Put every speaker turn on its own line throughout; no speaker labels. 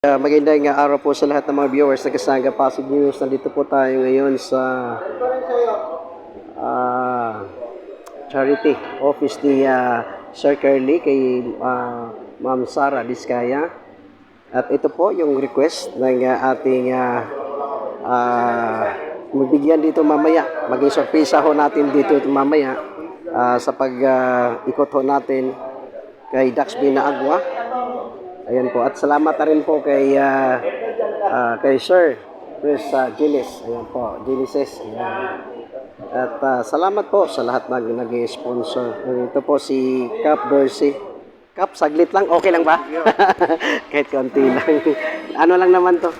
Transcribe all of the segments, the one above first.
Uh, magandang uh, araw po sa lahat ng mga viewers ng Kasanga Pasig News. Nandito po tayo ngayon sa ah, charity office ni uh, Sir Curly kay ah, Ma'am Sara Diskaya. At ito po yung request ng uh, ating uh, ah, magbigyan dito mamaya. Maging sorpresa ho natin dito mamaya ah, sa pag-ikot ho natin kay Daxby na Agwa. Ayan po. At salamat na rin po kay ah, ah, kay Sir Chris uh, Gillis. Ayan po. Gillises. Ayan. At ah, salamat po sa lahat ng nag-sponsor. Ito po si Cap Bercy. Cap, saglit lang. Okay lang ba? Kahit konti lang. ano lang naman to?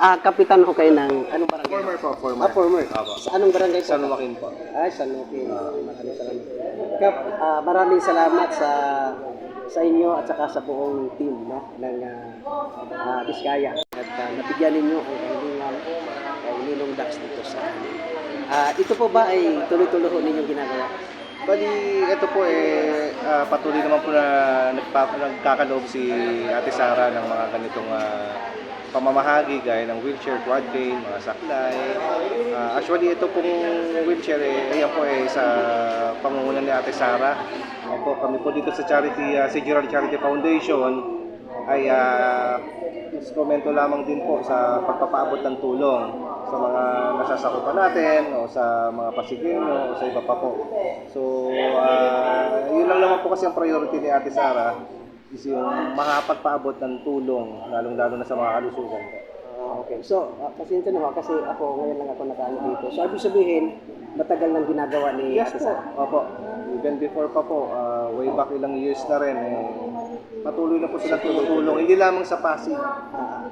Ah, kapitan ko kayo ng anong barangay?
Former po, former.
Ah, former.
Apo.
Sa anong barangay po?
San Joaquin po.
Ay, San Joaquin. Maraming salamat. Kap, ah, maraming salamat sa sa inyo at saka sa buong team no, ng uh, uh, Biskaya. At ah, nabigyan ninyo ang kailangan kay Ninong Dax dito sa amin. Ah, ito po ba ay tuloy-tuloy ninyong ginagawa?
Bali, ito po eh, ah, patuloy naman po na nagpa, nagkakaloob si Ate Sara ng mga ganitong ah, pamamahagi gaya ng wheelchair, quad cane, mga saklay. Ah, actually, ito pong wheelchair, eh, ayan po eh, sa pangunguna ni Ate Sara. Opo, kami po dito sa charity, uh, si Gerald Charity Foundation ay uh, instrumento lamang din po sa pagpapaabot ng tulong sa mga nasasakupan natin o sa mga pasigino o sa iba pa po. So, ah, yun lang naman po kasi ang priority ni Ate Sara is yung makapagpaabot ng tulong, lalong-lalo na sa mga kalusugan.
Ah, okay. So, uh, pasensya na ho, kasi ako ngayon lang ako nakaano dito. So, ibig sabihin, matagal nang ginagawa ni
Yes
Ate
po.
Sara.
Opo. Even before pa po, ah, way back ilang years na rin, eh, patuloy na po sila tumutulong. Hindi lamang sa Pasig,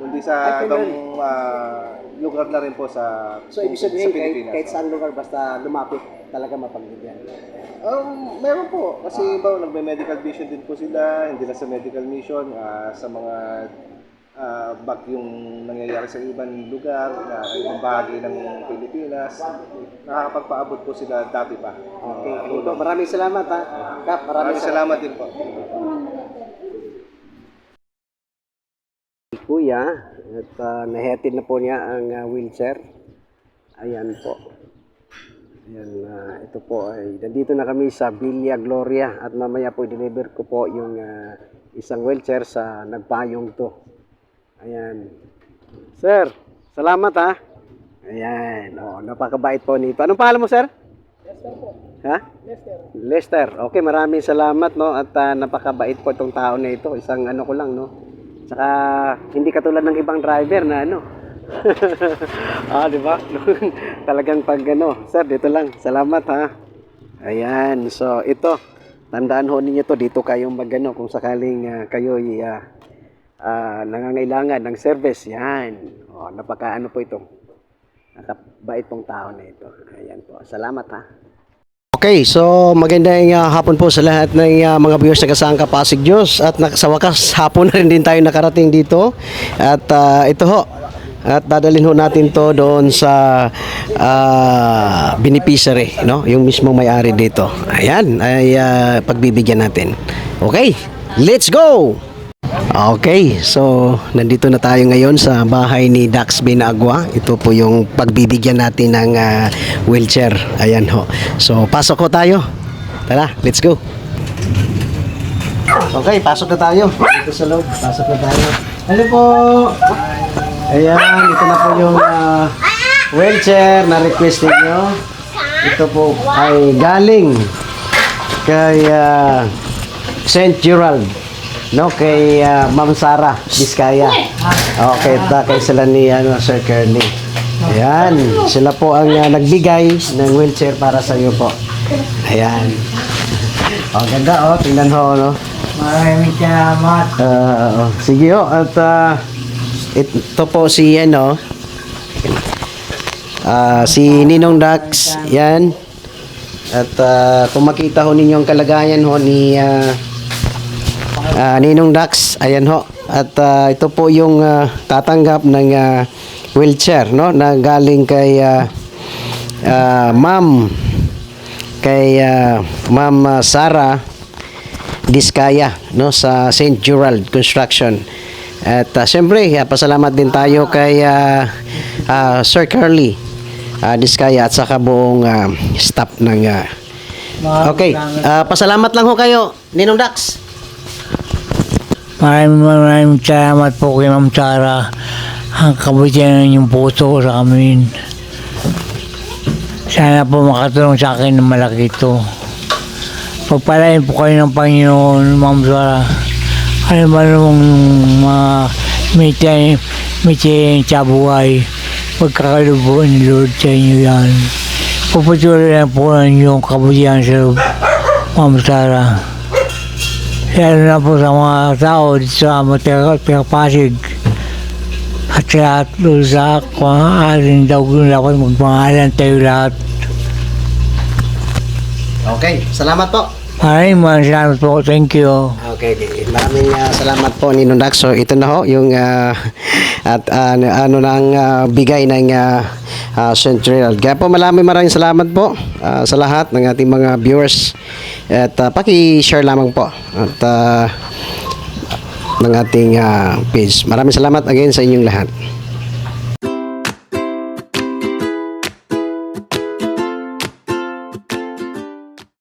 kundi
Ay,
sa
primarily.
ibang ah, lugar na rin po sa,
so, ibig sabihin,
sa
kahit,
Pilipinas.
kahit saan lugar, basta lumapit, talaga mapagbigyan.
Um, meron po. Kasi iba, nagme-medical vision din po sila. Hindi lang sa medical mission, ah, sa mga ah, bagyong nangyayari sa ibang lugar, na ibang bahagi ng Pilipinas. Nakakapagpaabot po sila dati pa.
Okay, po. Maraming salamat ha. Kap, maraming
Maraming
salamat.
salamat din po.
Kuya, at uh, nahetid na po niya ang ah, wheelchair. Ayan po. Ayan, ah, ito po ay, nandito na kami sa Villa Gloria at mamaya po i-deliver ko po yung ah, isang wheelchair sa nagpayong to. Ayan. Sir, salamat ha. Ayan, oh, napakabait po nito. Anong pangalan mo, sir? Ha? Lester. Lester. Okay, maraming salamat no at ah, napakabait po itong tao na ito. Isang ano ko lang no. Saka hindi katulad ng ibang driver na ano. ah, di ba? Talagang pag ano, sir, dito lang. Salamat ha. Ayan, so ito. Tandaan ho ninyo to dito kayong magano kung sakaling ah, kayo ay ah, ah, nangangailangan ng service. Yan. Oh, napakaano po ito. Nakabait pong tao na ito. Ayan po. Salamat ha. Okay, so magandang uh, hapon po sa lahat ng uh, mga viewers na kasang Kapasig Diyos at sa wakas hapon na rin din tayo nakarating dito at uh, ito ho at dadalhin ho natin to doon sa uh, beneficiary, no? Yung mismong may-ari dito. Ayan, ay uh, pagbibigyan natin. Okay, let's go! Okay, so nandito na tayo ngayon sa bahay ni Dax Binagwa. Ito po yung pagbibigyan natin ng ah, wheelchair. Ayan ho. So pasok ho tayo. Tara, let's go. Okay, pasok na tayo. Dito sa loob, pasok na tayo. Hello po. Ayan, ito na po yung ah, wheelchair na request ninyo. Ito po ay galing kay ah, St. Gerald. No, kay ah, Ma'am Sara Biskaya. Okay, ta kay sila ni ano, Sir Curly. Ayan, sila po ang ah, nagbigay ng wheelchair para sa iyo po. Ayan. Oh, ganda oh, tingnan ho, no?
Maraming salamat.
Ah, oh. sige ho, at ah, ito po si ano, ah, si Ninong Dax, yan. At ah, kung makita ho ninyo ang kalagayan ho ni ah, ah, Ninong Dax, ayan ho. At ah, ito po yung ah, tatanggap ng ah, wheelchair, no? Na galing kay ah, ah, Ma'am kay ah, Ma'am ah, Sara Diskaya no sa St. Gerald Construction. At uh, siyempre, ah, pasalamat din tayo kay ah, ah, Sir Carly uh, Diskaya at saka buong ah, staff ng ah, Okay, ah, pasalamat lang ho kayo, Ninong Dax.
Maraming maraming salamat po kay Ma'am Sara. Ang kabutihan ng puso sa amin. Sana po makatulong sa akin ng malaki ito. Pagpalain po kayo ng Panginoon, Ma'am Sara. Ano ba namang mga may tayo, may tayo sa buhay. Pagkakalubo ni Lord sa inyo yan. Pupatuloy lang po ang inyong kabutihan sa Sara. Lalo na po sa mga tao dito sa Mateka, Pasig. At sa lahat doon sa kung alin daw dapat magpangalan tayo lahat.
Okay, salamat po.
Maraming maraming salamat po. Thank you.
Okay. Maraming ah, salamat po Ninong Dax. So ito na ho yung ah, at ah, ano nang ah, bigay ng uh, Century Herald. Kaya po maraming maraming salamat po ah, sa lahat ng ating mga viewers. At ah, paki-share lamang po at ah, ng ating ah, page. Maraming salamat again sa inyong lahat.